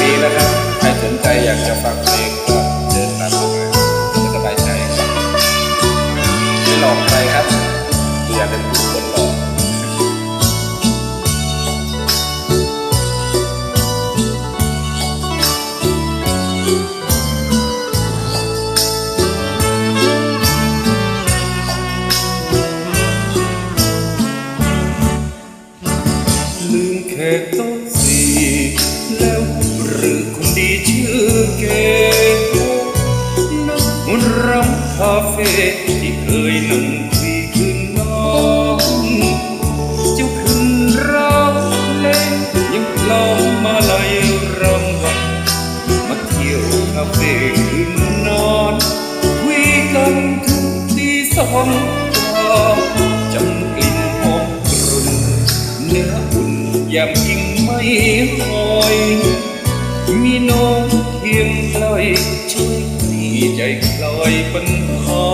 นี้นะครับ ใครสนใจอยากจะฟังเพลงก็เดินตามสบาจะสบายใจครับไม่หลอกใครครับอย่าเป็นผู้คนหลอกลืมแขกโต๊ะสี่แล้ว เกนักรำคาเฟ่ที่เคยนั่งคุยคืนน้องเจ้าคืนเราเล่นยังกลองมาลายรำวันมาเที่ยวคาเฟ่คืนนอนคุยกันถึงตีสองจำกลิ่นหอมกรุ่นเนื้ออุ่นยามยิ่งไม่หอยมีน้อง พียงใกล้ช่วยให้ใจคลายปัญหา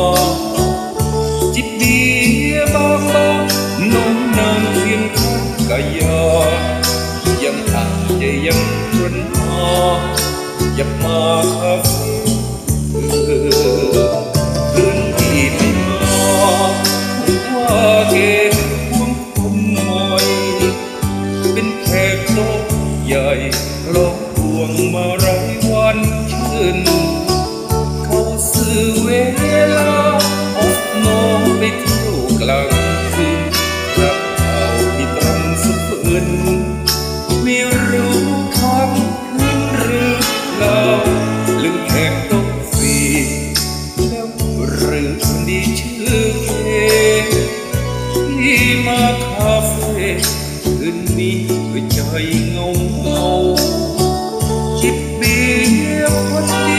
จิบเบียร์บางบาน้องนางเพียงข้างกายายังอ่างใจยังรนหาอย่ามาคาเฟ่คืนที่ไม่มาว่าเกณฑ์ควงคนมอยเป็นแขกโต๊ะใหญ่รองพวงมาไรายวันชื่น เขาสื่อเวลาออกน้องไปเที่ยวกลางคืนรับข่าที่ตรงสุดฝืนไม่รู้คำคืนหรือเปล่าลืมแขกต๊ะสี่แล้วหรือคนดีชื่อเคที่มาคาเฟ่คืนนี้ด้วยใจเงาเงาจิบเบียร์คนเดี ย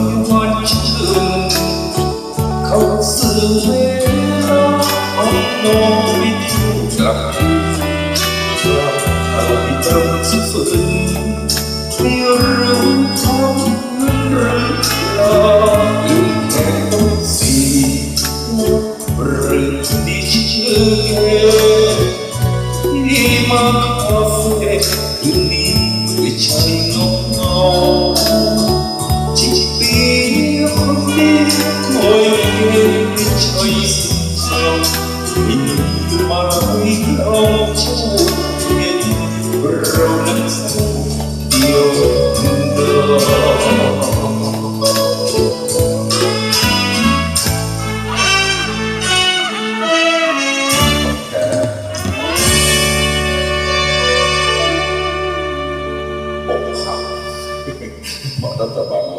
มาหลายวันชื่นเขาสื่ อก